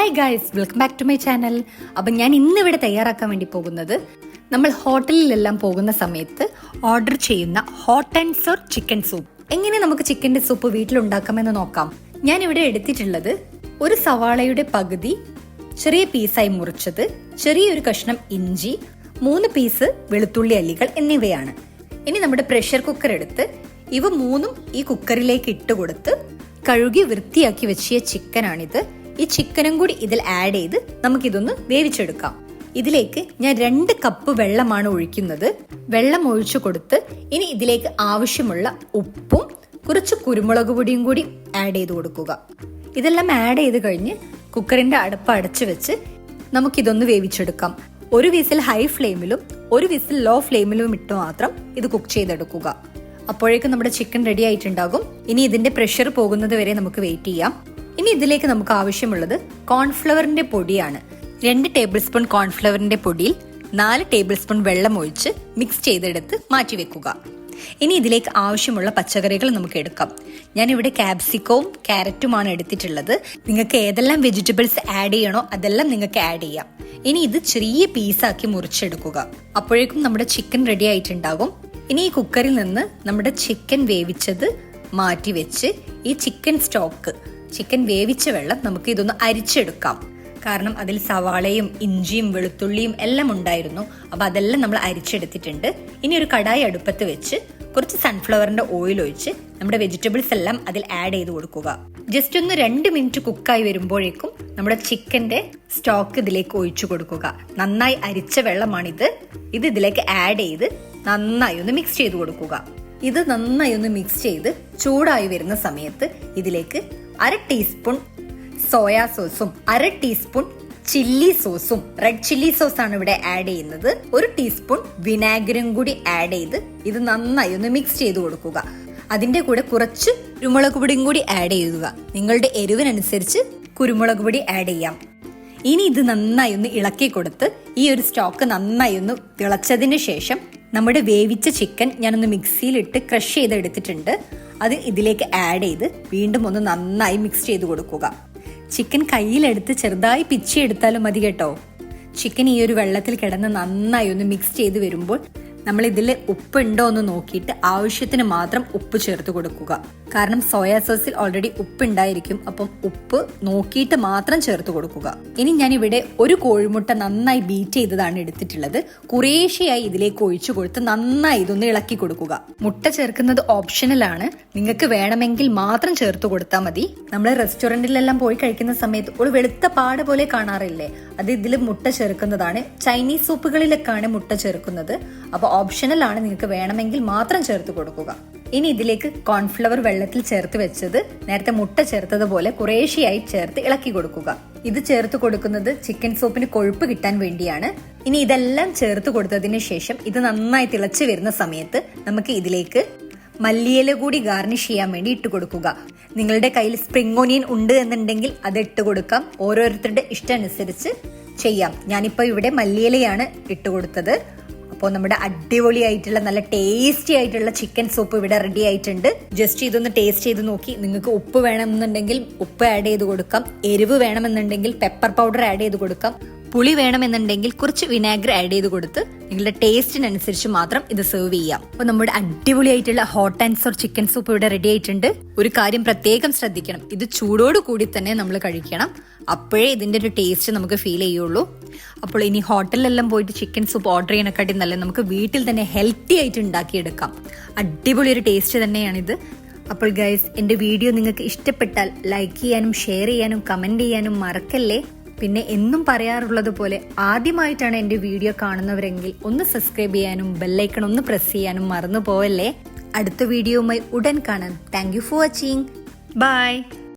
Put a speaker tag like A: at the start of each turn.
A: Hi guys welcome back to my channel അപ്പം ഞാൻ ഇന്നിവിടെ തയ്യാറാക്കാൻ വേണ്ടി പോകുന്നത് നമ്മൾ ഹോട്ടലിലെല്ലാം പോകുന്ന സമയത്ത് ഓർഡർ ചെയ്യുന്ന hot and sour chicken soup എങ്ങനെ നമുക്ക് ചിക്കന്റെ സൂപ്പ് വീട്ടിലുണ്ടാക്കാമെന്ന് നോക്കാം. ഞാൻ ഇവിടെ എടുത്തിട്ടുള്ളത് ഒരു സവാളയുടെ പകുതി ചെറിയ പീസായി മുറിച്ചത് ചെറിയൊരു കഷ്ണം ഇഞ്ചി മൂന്ന് പീസ് വെളുത്തുള്ളി അല്ലികൾ എന്നിവയാണ്. ഇനി നമ്മുടെ പ്രഷർ കുക്കർ എടുത്ത് ഇവ മൂന്നും ഈ കുക്കറിലേക്ക് ഇട്ട് കൊടുത്ത് കഴുകി വൃത്തിയാക്കി വെച്ചിയ ചിക്കനാണിത് ഈ ചിക്കനും കൂടി ഇതിൽ ആഡ് ചെയ്ത് നമുക്കിതൊന്ന് വേവിച്ചെടുക്കാം. ഇതിലേക്ക് ഞാൻ രണ്ട് കപ്പ് വെള്ളമാണ് ഒഴിക്കുന്നത്. വെള്ളം ഒഴിച്ചു കൊടുത്ത് ഇനി ഇതിലേക്ക് ആവശ്യമുള്ള ഉപ്പും കുറച്ച് കുരുമുളക് പൊടിയും കൂടി ആഡ് ചെയ്ത് കൊടുക്കുക. ഇതെല്ലാം ആഡ് ചെയ്ത് കഴിഞ്ഞ് കുക്കറിന്റെ അടുപ്പ് അടച്ചു വെച്ച് നമുക്കിതൊന്ന് വേവിച്ചെടുക്കാം. ഒരു വിസിൽ ഹൈ ഫ്ലെയിമിലും ഒരു വിസിൽ ലോ ഫ്ലെയിമിലും ഇട്ട് മാത്രം ഇത് കുക്ക് ചെയ്തെടുക്കുക. അപ്പോഴേക്കും നമ്മുടെ ചിക്കൻ റെഡി ആയിട്ടുണ്ടാകും. ഇനി ഇതിന്റെ പ്രഷർ പോകുന്നത് വരെ നമുക്ക് വെയിറ്റ് ചെയ്യാം. ഇനി ഇതിലേക്ക് നമുക്ക് ആവശ്യമുള്ളത് കോൺഫ്ലവറിന്റെ പൊടിയാണ്. രണ്ട് ടേബിൾ സ്പൂൺ കോൺഫ്ലവറിന്റെ പൊടിയിൽ നാല് ടേബിൾ സ്പൂൺ വെള്ളം ഒഴിച്ച് മിക്സ് ചെയ്തെടുത്ത് മാറ്റി വെക്കുക. ഇനി ഇതിലേക്ക് ആവശ്യമുള്ള പച്ചക്കറികൾ നമുക്ക് എടുക്കാം. ഞാൻ ഇവിടെ ക്യാപ്സിക്കവും ക്യാരറ്റുമാണ് എടുത്തിട്ടുള്ളത്. നിങ്ങൾക്ക് ഏതെല്ലാം വെജിറ്റബിൾസ് ആഡ് ചെയ്യണോ അതെല്ലാം നിങ്ങൾക്ക് ആഡ് ചെയ്യാം. ഇനി ഇത് ചെറിയ പീസാക്കി മുറിച്ചെടുക്കുക. അപ്പോഴേക്കും നമ്മുടെ ചിക്കൻ റെഡി ആയിട്ടുണ്ടാകും. ഇനി ഈ കുക്കറിൽ നിന്ന് നമ്മുടെ ചിക്കൻ വേവിച്ചത് മാറ്റി വെച്ച് ഈ ചിക്കൻ സ്റ്റോക്ക് ചിക്കൻ വേവിച്ച വെള്ളം നമുക്ക് ഇതൊന്ന് അരിച്ചെടുക്കാം. കാരണം അതിൽ സവാളയും ഇഞ്ചിയും വെളുത്തുള്ളിയും എല്ലാം ഉണ്ടായിരുന്നു. അപ്പൊ അതെല്ലാം നമ്മൾ അരിച്ചെടുത്തിട്ടുണ്ട്. ഇനി ഒരു കടായി അടുപ്പത്ത് വെച്ച് കുറച്ച് സൺഫ്ലവറിന്റെ ഓയിൽ ഒഴിച്ച് നമ്മുടെ വെജിറ്റബിൾസ് എല്ലാം അതിൽ ആഡ് ചെയ്ത് കൊടുക്കുക. ജസ്റ്റ് ഒന്ന് രണ്ട് മിനിറ്റ് കുക്കായി വരുമ്പോഴേക്കും നമ്മുടെ ചിക്കന്റെ സ്റ്റോക്ക് ഇതിലേക്ക് ഒഴിച്ചു കൊടുക്കുക. നന്നായി അരിച്ച വെള്ളമാണിത്. ഇത് ഇതിലേക്ക് ആഡ് ചെയ്ത് നന്നായി ഒന്ന് മിക്സ് ചെയ്ത് കൊടുക്കുക. ഇത് നന്നായി ഒന്ന് മിക്സ് ചെയ്ത് ചൂടായി വരുന്ന സമയത്ത് ഇതിലേക്ക് അര ടീസ്പൂൺ സോയാ സോസും അര ടീസ്പൂൺ ചില്ലി സോസും. റെഡ് ചില്ലി സോസ് ആണ് ഇവിടെ ആഡ് ചെയ്യുന്നത്. ഒരു ടീസ്പൂൺ വിനാഗിരും കൂടി ആഡ് ചെയ്ത് ഇത് നന്നായി ഒന്ന് മിക്സ് ചെയ്ത് കൊടുക്കുക. അതിന്റെ കൂടെ കുറച്ച് കുരുമുളക് പൊടിയും കൂടി ആഡ് ചെയ്യുക. നിങ്ങളുടെ എരിവിനനുസരിച്ച് കുരുമുളക് പൊടി ആഡ് ചെയ്യാം. ഇനി ഇത് നന്നായി ഒന്ന് ഇളക്കി കൊടുത്ത് ഈ ഒരു സ്റ്റോക്ക് നന്നായി ഒന്ന് തിളച്ചതിന് ശേഷം നമ്മുടെ വേവിച്ച ചിക്കൻ ഞാനൊന്ന് മിക്സിയിലിട്ട് ക്രഷ് ചെയ്ത് എടുത്തിട്ടുണ്ട് അത് ഇതിലേക്ക് ആഡ് ചെയ്ത് വീണ്ടും ഒന്ന് നന്നായി മിക്സ് ചെയ്ത് കൊടുക്കുക. ചിക്കൻ കയ്യിലെടുത്ത് ചെറുതായി പിച്ചി എടുത്താലും മതി കേട്ടോ. ചിക്കൻ ഈ ഒരു വെള്ളത്തിൽ കിടന്ന് നന്നായി ഒന്ന് മിക്സ് ചെയ്ത് വരുമ്പോൾ നമ്മൾ ഇതിൽ ഉപ്പ് ഉണ്ടോ എന്ന് നോക്കിയിട്ട് ആവശ്യത്തിന് മാത്രം ഉപ്പ് ചേർത്ത് കൊടുക്കുക. കാരണം സോയാ സോസിൽ ഓൾറെഡി ഉപ്പ് ഉണ്ടായിരിക്കും അപ്പം ഉപ്പ് നോക്കിയിട്ട് മാത്രം ചേർത്ത് കൊടുക്കുക. ഇനി ഞാൻ ഇവിടെ ഒരു കോഴിമുട്ട നന്നായി ബീറ്റ് ചെയ്തതാണ് എടുത്തിട്ടുള്ളത്. കുറേശ്ശെയായി ഇതിലേക്ക് ഒഴിച്ചു കൊടുത്ത് നന്നായി ഇതൊന്ന് ഇളക്കി കൊടുക്കുക. മുട്ട ചേർക്കുന്നത് ഓപ്ഷനൽ ആണ്. നിങ്ങൾക്ക് വേണമെങ്കിൽ മാത്രം ചേർത്ത് കൊടുത്താൽ മതി. നമ്മൾ റെസ്റ്റോറന്റിലെല്ലാം പോയി കഴിക്കുന്ന സമയത്ത് ഒരു വെളുത്ത പാട് പോലെ കാണാറില്ലേ? അത് ഇതിൽ മുട്ട ചേർക്കുന്നതാണ്. ചൈനീസ് സൂപ്പുകളിലൊക്കെയാണ് മുട്ട ചേർക്കുന്നത്. അപ്പോൾ ഓപ്ഷണൽ ആണ് നിങ്ങൾക്ക് വേണമെങ്കിൽ മാത്രം ചേർത്ത് കൊടുക്കുക. ഇനി ഇതിലേക്ക് കോൺഫ്ലവർ വെള്ളത്തിൽ ചേർത്ത് വെച്ചത് നേരത്തെ മുട്ട ചേർത്തതുപോലെ കുറേശ്ശെയായി ചേർത്ത് ഇളക്കി കൊടുക്കുക. ഇത് ചേർത്ത് കൊടുക്കുന്നത് ചിക്കൻ സൂപ്പിന് കൊഴുപ്പ് കിട്ടാൻ വേണ്ടിയാണ്. ഇനി ഇതെല്ലാം ചേർത്ത് കൊടുത്തതിന് ശേഷം ഇത് നന്നായി തിളച്ചു വരുന്ന സമയത്ത് നമുക്ക് ഇതിലേക്ക് മല്ലിയില കൂടി ഗാർണിഷ് ചെയ്യാൻ വേണ്ടി ഇട്ട് കൊടുക്കുക. നിങ്ങളുടെ കയ്യിൽ സ്പ്രിംഗ് ഓനിയൻ ഉണ്ട് എന്നുണ്ടെങ്കിൽ അത് ഇട്ട് കൊടുക്കാം. ഓരോരുത്തരുടെ ഇഷ്ടമനുസരിച്ച് ചെയ്യാം. ഞാനിപ്പോൾ ഇവിടെ മല്ലിയിലയാണ് ഇട്ട് കൊടുത്തത്. അപ്പോൾ നമ്മുടെ അടിപൊളി ആയിട്ടുള്ള നല്ല ടേസ്റ്റി ആയിട്ടുള്ള ചിക്കൻ സൂപ്പ് ഇവിടെ റെഡി ആയിട്ടുണ്ട്. ജസ്റ്റ് ഇതൊന്ന് ടേസ്റ്റ് ചെയ്ത് നോക്കി. നിങ്ങൾക്ക് ഉപ്പ് വേണമെന്നുണ്ടെങ്കിൽ ഉപ്പ് ആഡ് ചെയ്ത് കൊടുക്കാം. എരിവ് വേണമെന്നുണ്ടെങ്കിൽ പെപ്പർ പൗഡർ ആഡ് ചെയ്ത് കൊടുക്കാം. പുളി വേണമെന്നുണ്ടെങ്കിൽ കുറച്ച് വിനാഗർ ആഡ് ചെയ്ത് കൊടുത്ത് നിങ്ങളുടെ ടേസ്റ്റിനനുസരിച്ച് മാത്രം ഇത് സെർവ് ചെയ്യാം. അപ്പോൾ നമ്മുടെ അടിപൊളിയായിട്ടുള്ള hot and sour chicken soup ഇവിടെ റെഡി ആയിട്ടുണ്ട്. ഒരു കാര്യം പ്രത്യേകം ശ്രദ്ധിക്കണം. ഇത് ചൂടോട് കൂടി തന്നെ നമ്മൾ കഴിക്കണം. അപ്പോഴേ ഇതിന്റെ ഒരു ടേസ്റ്റ് നമുക്ക് ഫീൽ ചെയ്യുള്ളൂ. അപ്പോൾ ഇനി ഹോട്ടലിലെല്ലാം പോയിട്ട് ചിക്കൻ സൂപ്പ് ഓർഡർ ചെയ്യണക്കാട്ടി നല്ല നമുക്ക് വീട്ടിൽ തന്നെ ഹെൽത്തി ആയിട്ട് ഉണ്ടാക്കിയെടുക്കാം. അടിപൊളി ഒരു ടേസ്റ്റ് തന്നെയാണിത്. അപ്പോൾ ഗൈസ് എന്റെ വീഡിയോ നിങ്ങൾക്ക് ഇഷ്ടപ്പെട്ടാൽ ലൈക്ക് ചെയ്യാനും ഷെയർ ചെയ്യാനും കമന്റ് ചെയ്യാനും മറക്കല്ലേ? പിന്നെ എന്നും പറയാറുള്ളത് പോലെ ആദ്യമായിട്ടാണ് എന്റെ വീഡിയോ കാണുന്നവരെങ്കിൽ ഒന്ന് സബ്സ്ക്രൈബ് ചെയ്യാനും ബെല്ലൈക്കൺ ഒന്ന് പ്രസ് ചെയ്യാനും മറന്നു പോവല്ലേ. അടുത്ത വീഡിയോയുമായി ഉടൻ കാണാം. Thank for watching bye